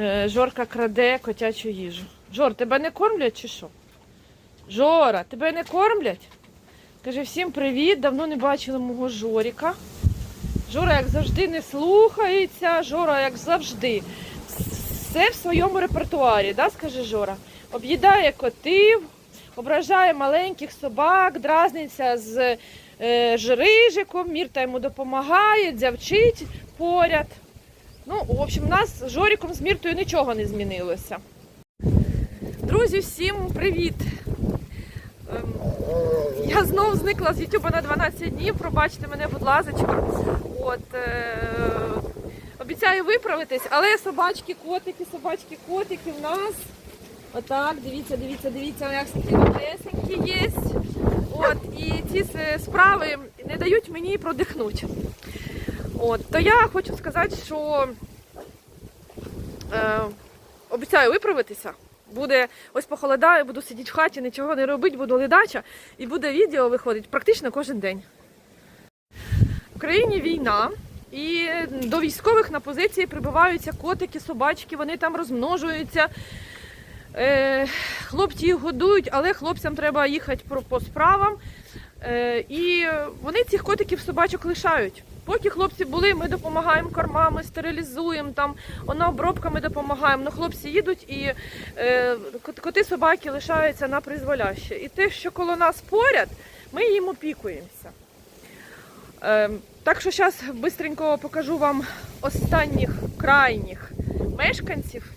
Е, Жорка краде котячу їжу. Жор, тебе не кормлять чи що? Жора, тебе не кормлять? Каже, всім привіт, давно не бачили мого Жоріка. Жора, як завжди, не слухається. Жора, як завжди, все в своєму репертуарі, да, скаже Жора. Об'їдає котів, ображає маленьких собак, дразниться з е, жрижиком, Мірта йому допомагає, дзявчить поряд. Ну, в общем, у нас з Жоріком з Міртою нічого не змінилося. Друзі, всім привіт! Ем, Я знов зникла з Ютуба на 12 днів. Пробачте мене, будь ласка. От, е, обіцяю виправитись, але собачки, котики, собачки, котики в нас. Отак, дивіться, дивіться, дивіться, як такі малесенькі є. От, і ці справи не дають мені продихнути. От, то я хочу сказати, що е, обіцяю виправитися. Буде ось похолодає, буду сидіти в хаті, нічого не робити, буду ледача, і буде відео виходить практично кожен день. В країні війна, і до військових на позиції прибиваються котики, собачки, вони там розмножуються. Е, хлопці їх годують, але хлопцям треба їхати по справам. Е, і вони цих котиків собачок лишають. Поки хлопці були, ми допомагаємо кормами, стерилізуємо там, на обробками допомагаємо. Ну, хлопці їдуть і е, коти собаки лишаються на призволяще. І те, що коло нас поряд, ми їм опікуємося. Е, так що зараз швидко покажу вам останніх крайніх мешканців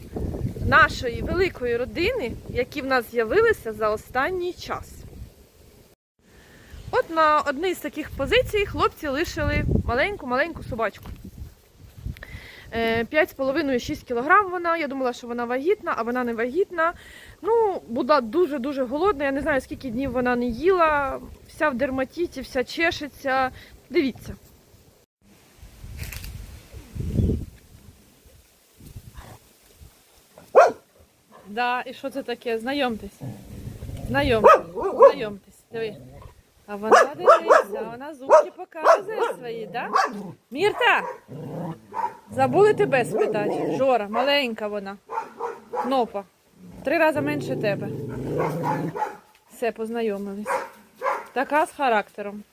нашої великої родини, які в нас з'явилися за останній час. От на одній з таких позицій хлопці лишили маленьку-маленьку собачку. Е, 5,5-6 кг вона. Я думала, що вона вагітна, а вона не вагітна. Ну, була дуже-дуже голодна. Я не знаю, скільки днів вона не їла. Вся в дерматиті, вся чешеться. Дивіться. Да, і що це таке? Знайомтесь. Знайомтесь. Знайомтесь. Диви. А вона дивиться, вона зубки показує свої, да? Мірта! Забули тебе спитати. Жора, маленька вона. Нопа. Три рази менше тебе. Все, познайомились. Така з характером.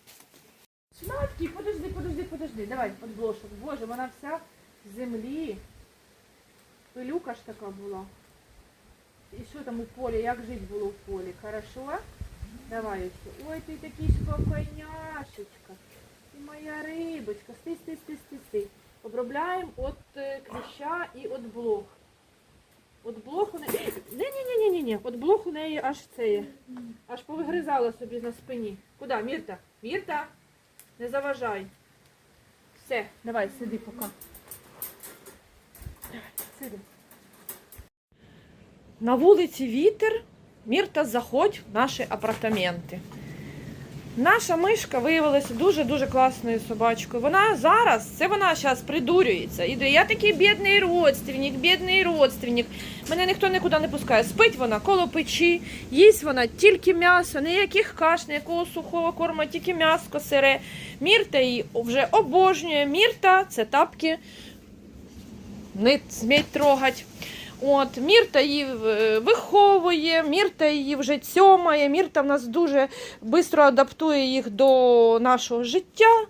Шматки, подожди, подожди, подожди. Давай, от блошок. Боже, вона вся в землі. Пилюка ж така була. І що там у полі? Як жити було в полі? Хорошо? Давай ось. Ой, ти такий спокойняшечка. Ти моя рибочка. Сти, сти, сти, сти, сти. Обробляємо от е, кліща і от блох. От блох у неї. Ні, ні, ні, ні, ні, ні. От блох у неї аж це є. Аж повигризала собі на спині. Куди? Мірта? Мірта? Не заважай. Все, давай, сиди поки. Давай, сиди. На вулиці вітер. Мірта, заходь в наші апартаменти. Наша мишка виявилася дуже-дуже класною собачкою. Вона зараз, це вона зараз придурюється. Іде, я такий бідний родственник, бідний родственник. Мене ніхто нікуди не пускає. Спить вона коло печі, їсть вона тільки м'ясо, ніяких каш, ніякого сухого корму, тільки м'ясо сире. Мірта її вже обожнює. Мірта це тапки не сміть трогать. От, Мірта її е, виховує, Мірта її вже цьомає, Мірта в нас дуже швидко адаптує їх до нашого життя.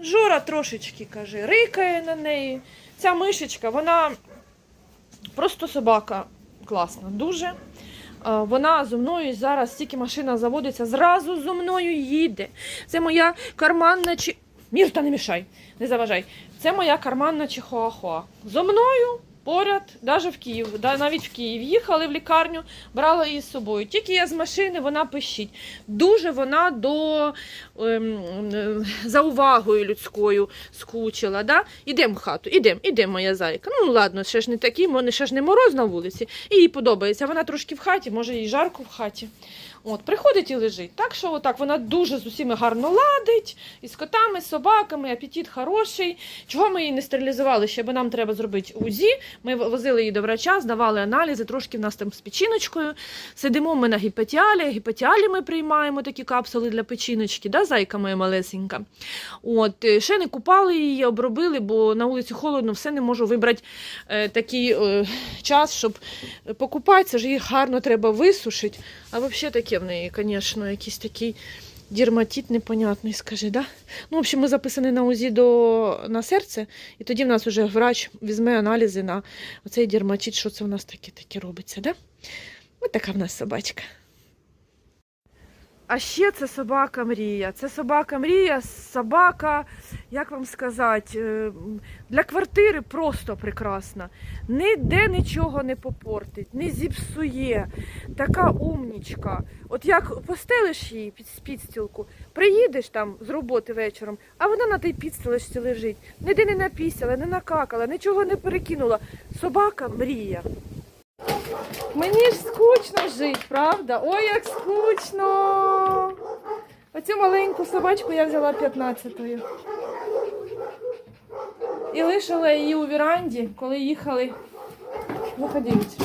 Жора трошечки каже, рикає на неї. Ця мишечка, вона просто собака класна, дуже. Е, Вона зо мною зараз, тільки машина заводиться, зразу зо мною їде. Це моя карманна чи. Мірта, не мішай, не заважай. Це моя карманна чихуахуа. Зо мною поряд, навіть в Київ, навіть в Київ їхали в лікарню, брала її з собою. Тільки я з машини, вона пищить. Дуже вона до ем, за увагою людською скучила. Да? Ідемо в хату, ідемо, ідемо, моя зайка. Ну ладно, ще ж не такий, мо- ще ж не мороз на вулиці. І їй подобається. Вона трошки в хаті, може їй жарко в хаті. От, приходить і лежить. Так що отак вона дуже з усіма гарно ладить, і з котами, з собаками, апетит хороший. Чого ми її не стерилізували? Ще бо нам треба зробити УЗІ. Ми возили її до врача, здавали аналізи, трошки в нас там з печіночкою. Сидимо ми на гіпотіалі. Гіпотіалі ми приймаємо такі капсули для печіночки, да, зайка моя малесенька. От, е, ще не купали її, обробили, бо на вулиці холодно, все не можу вибрати е, такий е, час, щоб покупати. Це ж її гарно треба висушити. А взагалі таке в неї, звісно, якийсь такий дерматит непонятний, скажи, да? Ну, в общем, ми записані на УЗІ до, на серце, і тоді в нас вже врач візьме аналізи на оцей дерматит, що це в нас таке таке робиться, да? Ось така в нас собачка. А ще це собака мрія. Це собака мрія, собака, як вам сказати, е, для квартири просто прекрасна. Ніде нічого не попортить, не зіпсує. Така умнічка. От як постелиш її під підстілку, приїдеш там з роботи вечором, а вона на тій підстілочці лежить. Ніде не напісяла, не накакала, нічого не перекинула. Собака мрія. Мені ж скучно жити, правда? Ой, як скучно. Оцю маленьку собачку я взяла 15-ю. І лишила її у віранді, коли їхали. Виходіть.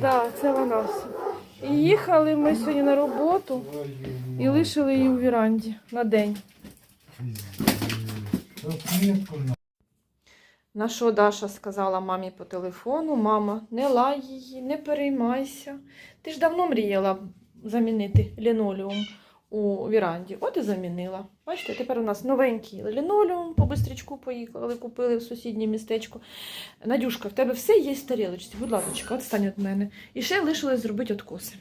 Так, це вона. І їхали ми сьогодні на роботу і лишили її у віранді на день. На що Даша сказала мамі по телефону: мама, не лай її, не переймайся. Ти ж давно мріяла замінити лінолеум у віранді. От і замінила. Бачите, тепер у нас новенький лінолеум по бистрічку поїхали, купили в сусіднє містечко. Надюшка, в тебе все є в тарілочці, будь ласка, от стань від мене. І ще лишилось зробити откоси.